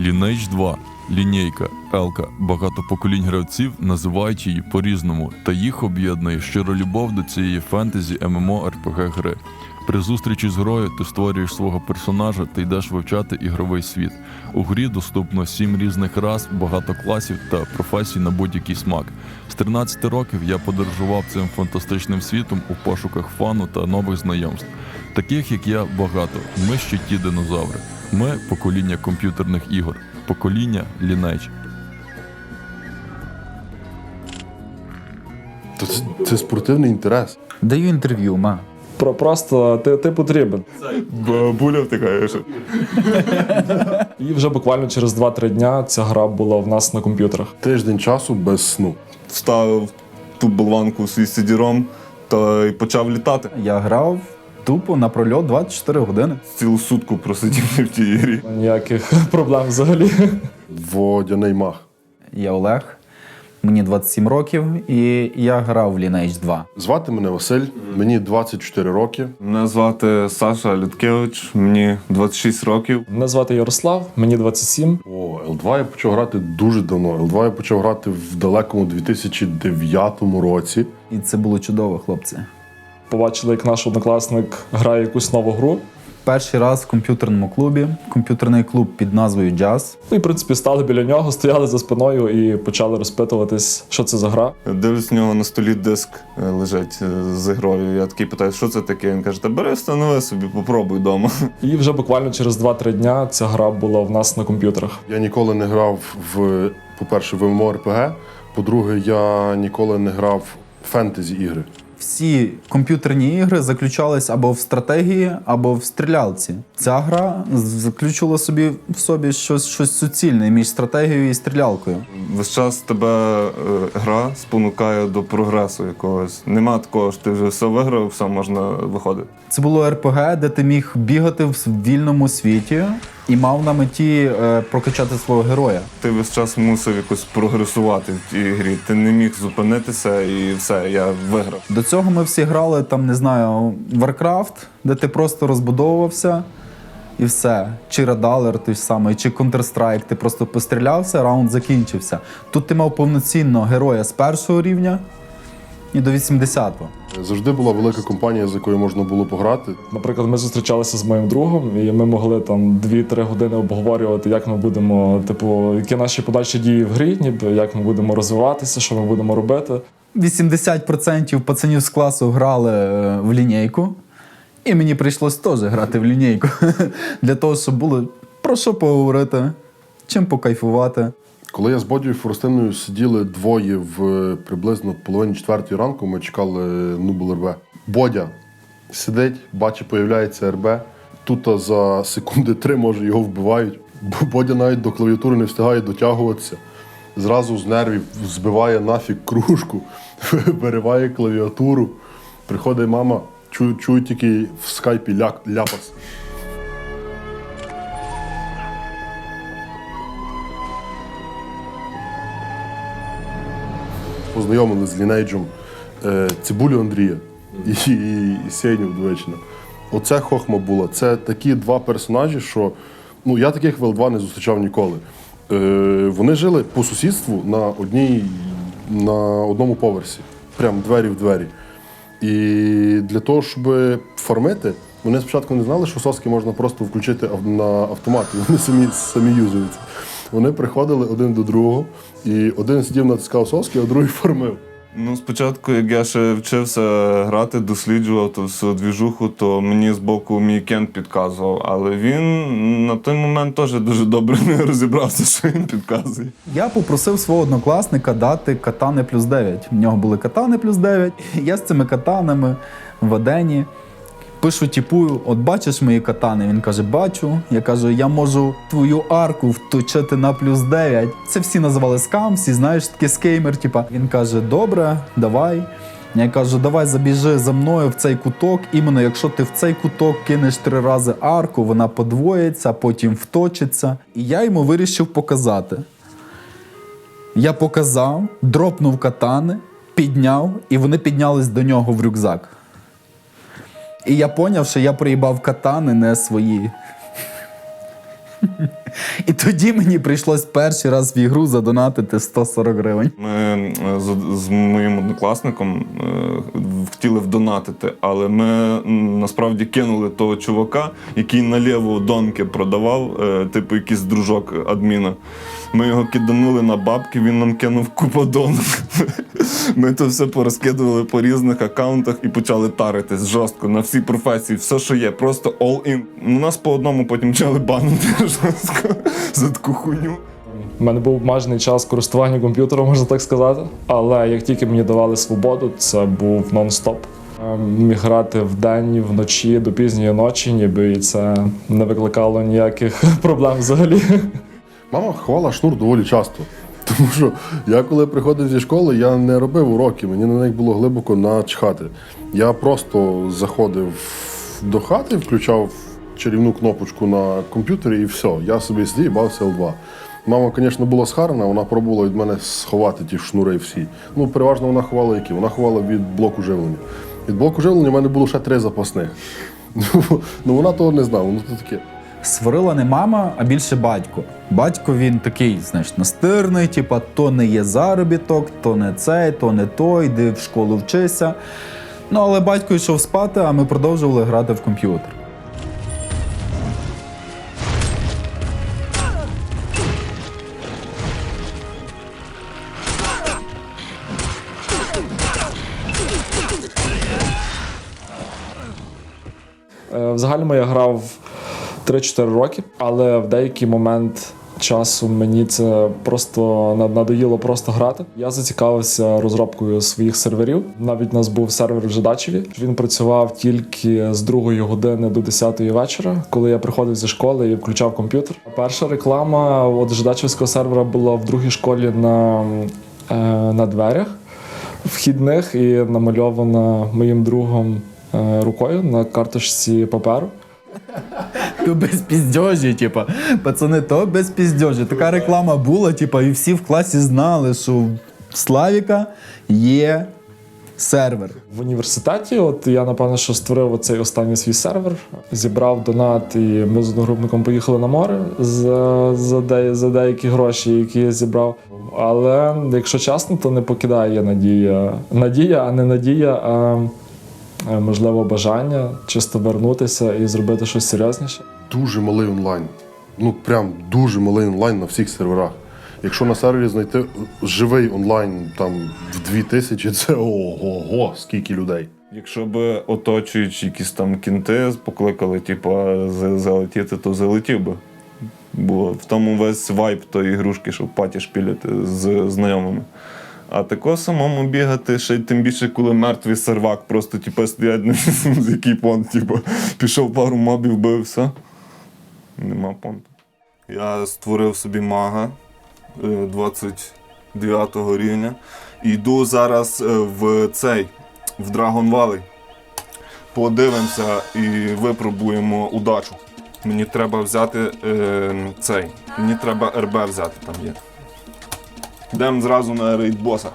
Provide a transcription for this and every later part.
Lineage 2, лінійка, Елка. Багато поколінь гравців називають її по-різному, та їх об'єднує щира любов до цієї фентезі ММО РПГ гри. При зустрічі з грою ти створюєш свого персонажа та йдеш вивчати ігровий світ. У грі доступно сім різних рас, багато класів та професій на будь-який смак. З 13 років я подорожував цим фантастичним світом у пошуках фану та нових знайомств. Таких як я багато. Ми ще ті динозаври. Ми покоління комп'ютерних ігор, покоління. То це, це спортивний інтерес. Даю інтерв'ю, ма. Про просто ти, ти потрібен. Буля втикає. що. І вже буквально через 2-3 дня ця гра була в нас на комп'ютерах. Тиждень часу без сну. Вставив ту болванку у свій сидіром та й почав літати. Я грав тупо на прольот 24 години. Цілу сутку просидів в тій ігрі. Ніяких проблем взагалі. Водяний мах. Я Олег, мені 27 років, і я грав в Lineage 2. Звати мене Василь, мені 24 роки. Мене звати Саша Людкевич, мені 26 років. Мене звати Ярослав, мені 27. О, L2 я почав грати дуже давно. L2 я почав грати в далекому 2009 році. І це було чудово, хлопці. Побачили, як наш однокласник грає якусь нову гру. Перший раз в комп'ютерному клубі, комп'ютерний клуб під назвою Jazz. Ну і в принципі стали біля нього, стояли за спиною і почали розпитуватись, що це за гра. Дивлюсь, в нього на столі диск е, лежить е, з ігрою. Я такий питаю, що це таке? Він каже, та бери, встанови собі, попробуй вдома. І вже буквально через 2-3 дня ця гра була в нас на комп'ютерах. Я ніколи не грав в, по-перше, в ММО-РПГ, по-друге, я ніколи не грав в фентезі ігри. Всі комп'ютерні ігри заключались або в стратегії, або в стрілялці. Ця гра заключила собі в собі щось, щось суцільне між стратегією і стрілялкою. Весь час тебе е, гра спонукає до прогресу якогось. Нема такого, що ти вже все виграв, все можна виходити. Це було РПГ, де ти міг бігати в вільному світі і мав на меті е, прокачати свого героя. Ти весь час мусив якось прогресувати в тій грі. Ти не міг зупинитися і все, я виграв. До цього ми всі грали там, не знаю, Warcraft, де ти просто розбудовувався і все. Чи Радалер той ж самий, чи Counter-Strike, ти просто пострілявся, раунд закінчився. Тут ти мав повноцінно героя з першого рівня і до 80-го. Завжди була велика компанія, з якою можна було пограти. Наприклад, ми зустрічалися з моїм другом, і ми могли там 2-3 години обговорювати, як ми будемо, типу, які наші подальші дії в грі, ніби як ми будемо розвиватися, що ми будемо робити. 80% пацанів з класу грали е, в лінійку, і мені прийшлось теж грати в лінійку. Для того, щоб було про що поговорити, чим покайфувати. Коли я з Бодією Форостиною сиділи двоє в е, приблизно половині четвертої ранку, ми чекали Нубл РБ. Бодя сидить, бачить, появляється РБ. Тут за секунди три, може, його вбивають. Бо Бодя навіть до клавіатури не встигає дотягуватися. Зразу з нервів збиває нафіг кружку, вириває клавіатуру. Приходить мама, чую тільки в скайпі ляпас. Познайомили з Лінейджем е, Цибулю Андрія і, і, і Сеню Вдовичина. Оце хохма була. Це такі два персонажі, що ну, я таких в Л2 не зустрічав ніколи. Е, вони жили по сусідству на, одній, на одному поверсі, прям двері в двері. І для того, щоб фармити, вони спочатку не знали, що соски можна просто включити на автомат, і вони самі, самі юзуються. Вони приходили один до другого, і один сидів натискав соски, а другий фармив. Ну, спочатку, як я ще вчився грати, досліджував ту всю двіжуху, то мені з боку мій кент підказував. Але він на той момент теж дуже добре не розібрався, що він підказує. Я попросив свого однокласника дати катани плюс 9. У нього були катани плюс 9. Я з цими катанами в Адені пишу тіпую, от бачиш мої катани? Він каже, бачу. Я кажу, я можу твою арку вточити на плюс 9. Це всі називали скам, всі знаєш, таке скеймер. Типа. Він каже, добре, давай. Я кажу, давай забіжи за мною в цей куток. Іменно якщо ти в цей куток кинеш три рази арку, вона подвоїться, потім вточиться. І я йому вирішив показати. Я показав, дропнув катани, підняв, і вони піднялись до нього в рюкзак. І я поняв, що я приїбав катани не свої. І тоді мені прийшлось перший раз в ігру задонатити 140 гривень. Ми е, з, з моїм однокласником е, хотіли вдонатити, але ми насправді кинули того чувака, який наліво донки продавав, е, типу якийсь дружок адміна. Ми його киданули на бабки, він нам кинув купу донок. Ми то все порозкидували по різних аккаунтах і почали таритись жорстко на всі професії, все, що є, просто all in. Ну, Нас по одному потім почали банити жорстко за таку хуйню. У мене був обмежений час користування комп'ютером, можна так сказати. Але як тільки мені давали свободу, це був нон-стоп. Е, Міг грати вдень, вночі, до пізньої ночі, ніби і це не викликало ніяких проблем взагалі. Мама ховала шнур доволі часто. Тому що я коли приходив зі школи, я не робив уроки, мені на них було глибоко начхати. Я просто заходив до хати, включав чарівну кнопочку на комп'ютері і все. Я собі сидів і бавився L2. Мама, звісно, була схарна, вона пробувала від мене сховати ті шнури всі. Ну, переважно вона ховала які? Вона ховала від блоку живлення. Від блоку живлення в мене було ще три запасних. Ну, вона того не знала, ну то таке. Сварила не мама, а більше батько. Батько він такий, знаєш, настирний, типа то не є заробіток, то не цей, то не той, йди в школу вчися. Ну, але батько йшов спати, а ми продовжували грати в комп'ютер. Загальному я грав 3-4 роки, але в деякий момент часу мені це просто над- надоїло просто грати. Я зацікавився розробкою своїх серверів. Навіть у нас був сервер в Жидачеві. Він працював тільки з 2 години до 10 вечора, коли я приходив зі школи і включав комп'ютер. Перша реклама от Жидачевського сервера була в другій школі на, е, на дверях вхідних і намальована моїм другом рукою на карточці паперу. То без піздьожі, типа, пацани, то без піздьожі. Така реклама була, типа, і всі в класі знали, що в Славіка є сервер. В університеті, от я напевно, що створив оцей останній свій сервер, зібрав донат, і ми з одногрупником поїхали на море за, за, де, за деякі гроші, які я зібрав. Але якщо чесно, то не покидає надія. Надія, а не надія, а е, можливо бажання чисто вернутися і зробити щось серйозніше. дуже малий онлайн. Ну прям дуже малий онлайн на всіх серверах. Якщо на сервері знайти живий онлайн там в 2000, це ого, скільки людей. Якщо б оточуючи якісь там кінти покликали, типу, залетіти, то залетів би. Бо в тому весь вайб тої ігрушки, щоб паті шпіляти з знайомими. А тако самому бігати, ще й тим більше, коли мертвий сервак, просто типу, стоять з який понт, типу, пішов пару мобів, бив, все. Нема понту. Я створив собі мага е, 29 рівня. І йду зараз е, в цей, в Dragon Valley. Подивимося і випробуємо удачу. Мені треба взяти е, цей. Мені треба РБ взяти там є. Йдемо зразу на рейд боса.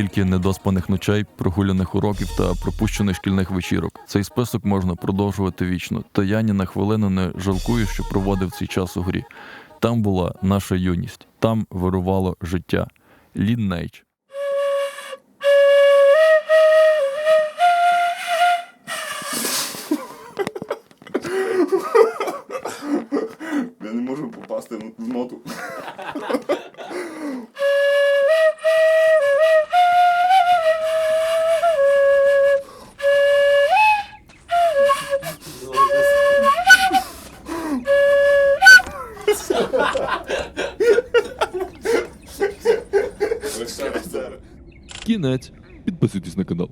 Скільки недоспаних ночей, прогуляних уроків та пропущених шкільних вечірок. Цей список можна продовжувати вічно. Та я ні на хвилину не жалкую, що проводив цей час у грі. Там була наша юність, там вирувало життя. Ліннейдж. Я не можу попасти в ноту. Кінець. Підписуйтесь на канал.